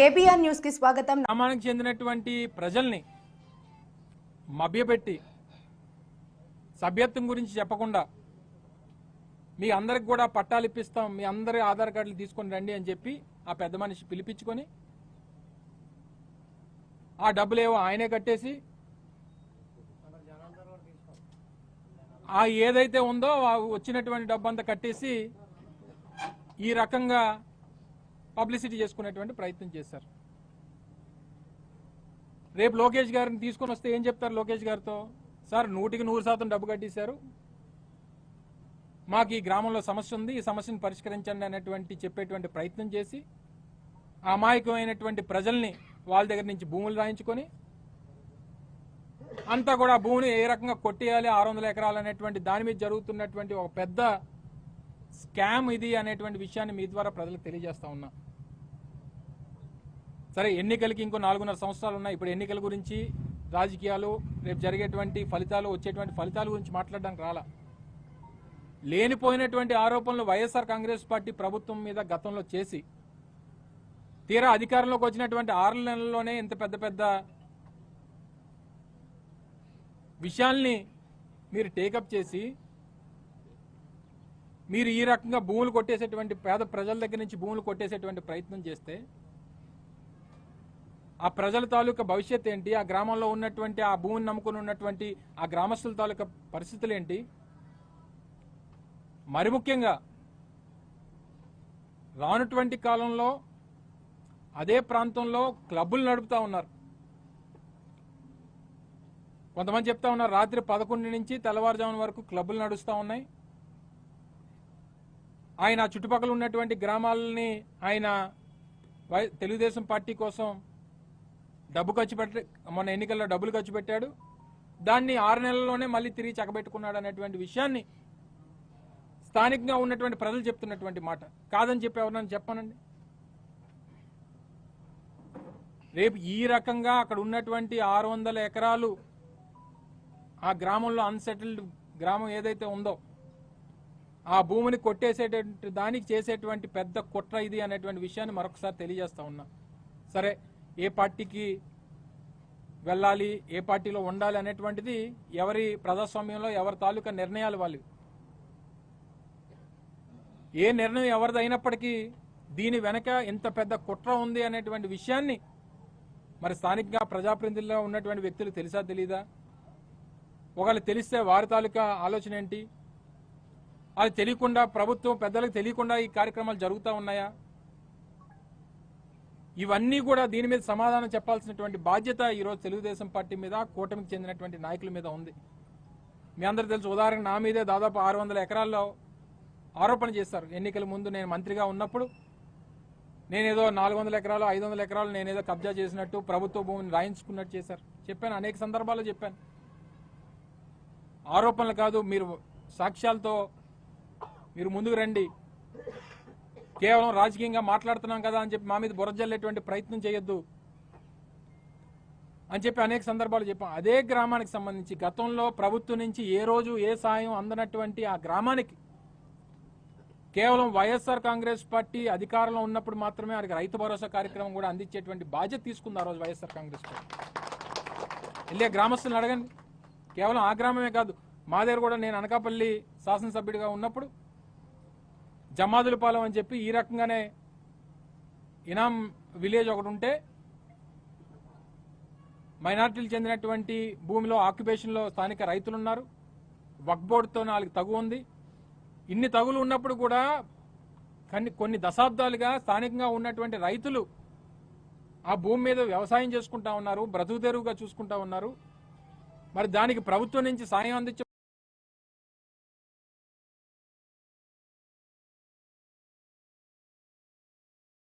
KBR న్యూస్కి స్వాగతం. గ్రామానికి చెందినటువంటి ప్రజల్ని మభ్యపెట్టి సభ్యత్వం గురించి చెప్పకుండా మీ అందరికి కూడా పట్టాలు ఇప్పిస్తాం మీ అందరి ఆధార్ కార్డులు తీసుకొని రండి అని చెప్పి ఆ పెద్ద మనిషి పిలిపించుకొని ఆ డబ్బులు ఏవో ఆయనే కట్టేసి ఆ ఏదైతే ఉందో ఆ వచ్చినటువంటి డబ్బు అంతా కట్టేసి ఈ రకంగా పబ్లిసిటీ చేసుకునేటువంటి ప్రయత్నం చేశారు. రేపు లోకేష్ గారిని తీసుకొని వస్తే ఏం చెప్తారు లోకేష్ గారితో? సార్ నూటికి నూరు శాతం డబ్బు కట్టేశారు. మాకు ఈ గ్రామంలో సమస్య ఉంది ఈ సమస్యను పరిష్కరించండి అనేటువంటి చెప్పేటువంటి ప్రయత్నం చేసి అమాయకమైనటువంటి ప్రజల్ని వాళ్ళ దగ్గర నుంచి భూములు రాయించుకొని అంతా కూడా భూమిని ఏ రకంగా కొట్టేయాలి ఆరు వందల ఎకరాలు అనేటువంటి దాని మీద జరుగుతున్నటువంటి ఒక పెద్ద స్కామ్ ఇది అనేటువంటి విషయాన్ని మీ ద్వారా ప్రజలకు తెలియజేస్తా ఉన్నా. సరే ఎన్నికలకి ఇంకో నాలుగున్నర సంవత్సరాలు ఉన్నాయి. ఇప్పుడు ఎన్నికల గురించి రాజకీయాలు రేపు జరిగేటువంటి ఫలితాలు వచ్చేటువంటి ఫలితాల గురించి మాట్లాడడానికి రాలా. లేనిపోయినటువంటి ఆరోపణలు వైఎస్ఆర్ కాంగ్రెస్ పార్టీ ప్రభుత్వం మీద గతంలో చేసి తీరా అధికారంలోకి వచ్చినటువంటి ఆరు నెలల్లోనే ఇంత పెద్ద పెద్ద విషయాల్ని మీరు టేకప్ చేసి మీరు ఈ రకంగా భూములు కొట్టేసేటువంటి పేద ప్రజల దగ్గర నుంచి భూములు కొట్టేసేటువంటి ప్రయత్నం చేస్తే ఆ ప్రజల తాలూకా భవిష్యత్ ఏంటి? ఆ గ్రామంలో ఉన్నటువంటి ఆ భూమిని నమ్ముకుని ఉన్నటువంటి ఆ గ్రామస్తుల తాలూకా పరిస్థితులు ఏంటి? మరి ముఖ్యంగా రానటువంటి కాలంలో అదే ప్రాంతంలో క్లబ్బులు నడుపుతా ఉన్నారు. కొంతమంది చెప్తా ఉన్నారు రాత్రి పదకొండు నుంచి తెల్లవారుజామున వరకు క్లబ్బులు నడుస్తూ ఉన్నాయి. ఆయన చుట్టుపక్కల ఉన్నటువంటి గ్రామాలని ఆయన వై- తెలుగుదేశం పార్టీ కోసం డబ్బు ఖర్చు పెట్ట మొన్న ఎన్నికల్లో డబ్బులు ఖర్చు పెట్టాడు. దాన్ని ఆరు నెలల్లోనే మళ్ళీ తిరిగి చక్కబెట్టుకున్నాడు అనేటువంటి విషయాన్ని స్థానికంగా ఉన్నటువంటి ప్రజలు చెప్తున్నటువంటి మాట. కాదని చెప్పి ఎవరన్నా చెప్పానండి? రేపు ఈ రకంగా అక్కడ ఉన్నటువంటి ఆరు వందల ఎకరాలు ఆ గ్రామంలో అన్సెటిల్డ్ గ్రామం ఏదైతే ఉందో ఆ భూమిని కొట్టేసేటువంటి దానికి చేసేటువంటి పెద్ద కుట్ర ఇది అనేటువంటి విషయాన్ని మరొకసారి తెలియజేస్తా ఉన్నా. సరే ఏ పార్టీకి వెళ్ళాలి ఏ పార్టీలో ఉండాలి అనేటువంటిది ఎవరి ప్రజాస్వామ్యంలో ఎవరి తాలూకా నిర్ణయాలు వాళ్ళు. ఏ నిర్ణయం ఎవరిది అయినప్పటికీ దీని వెనక ఇంత పెద్ద కుట్ర ఉంది అనేటువంటి విషయాన్ని మరి స్థానికంగా ప్రజాప్రతినిధుల్లో ఉన్నటువంటి వ్యక్తులు తెలుసా తెలీదా? ఒకవేళ తెలిస్తే వారి తాలూకా ఆలోచన ఏంటి? అది తెలియకుండా ప్రభుత్వం పెద్దలకు తెలియకుండా ఈ కార్యక్రమాలు జరుగుతూ ఉన్నాయా? ఇవన్నీ కూడా దీని మీద సమాధానం చెప్పాల్సినటువంటి బాధ్యత ఈరోజు తెలుగుదేశం పార్టీ మీద కూటమికి చెందినటువంటి నాయకుల మీద ఉంది. మీ అందరు తెలుసు ఉదాహరణ నా మీదే దాదాపు ఆరు వందల ఎకరాల్లో ఆరోపణ చేస్తారు ఎన్నికల ముందు నేను మంత్రిగా ఉన్నప్పుడు నేనేదో నాలుగు వందల ఎకరాలు ఐదు వందల ఎకరాలు నేనేదో కబ్జా చేసినట్టు ప్రభుత్వ భూమిని రాయించుకున్నట్టు చేశారు. చెప్పాను అనేక సందర్భాల్లో చెప్పాను. ఆరోపణలు కాదు మీరు సాక్ష్యాలతో మీరు ముందుకు రండి. కేవలం రాజకీయంగా మాట్లాడుతున్నాం కదా అని చెప్పి మా మీద బురజల్లేటువంటి ప్రయత్నం చేయొద్దు అని చెప్పి అనేక సందర్భాలు చెప్పాం. అదే గ్రామానికి సంబంధించి గతంలో ప్రభుత్వం నుంచి ఏ రోజు ఏ సాయం అందనటువంటి ఆ గ్రామానికి కేవలం వైఎస్ఆర్ కాంగ్రెస్ పార్టీ అధికారంలో ఉన్నప్పుడు మాత్రమే వారికి రైతు భరోసా కార్యక్రమం కూడా అందించేటువంటి బాధ్యత తీసుకుంది ఆ రోజు వైఎస్ఆర్ కాంగ్రెస్ పార్టీ. వెళ్ళే గ్రామస్తులను అడగండి. కేవలం ఆ గ్రామమే కాదు మా దగ్గర కూడా నేను అనకాపల్లి శాసనసభ్యుడిగా ఉన్నప్పుడు జమాదులపాలెం అని చెప్పి ఈ రకంగానే ఇనాం విలేజ్ ఒకటి ఉంటే మైనార్టీలు చెందినటువంటి భూమిలో ఆక్యుపేషన్లో స్థానిక రైతులు ఉన్నారు వక్ బోర్డుతో నాలుగు తగు ఉంది. ఇన్ని తగులు ఉన్నప్పుడు కూడా కొన్ని కొన్ని దశాబ్దాలుగా స్థానికంగా ఉన్నటువంటి రైతులు ఆ భూమి మీద వ్యవసాయం చేసుకుంటా ఉన్నారు బ్రతుకు తెరువుగా చూసుకుంటా ఉన్నారు. మరి దానికి ప్రభుత్వం నుంచి సాయం అందించే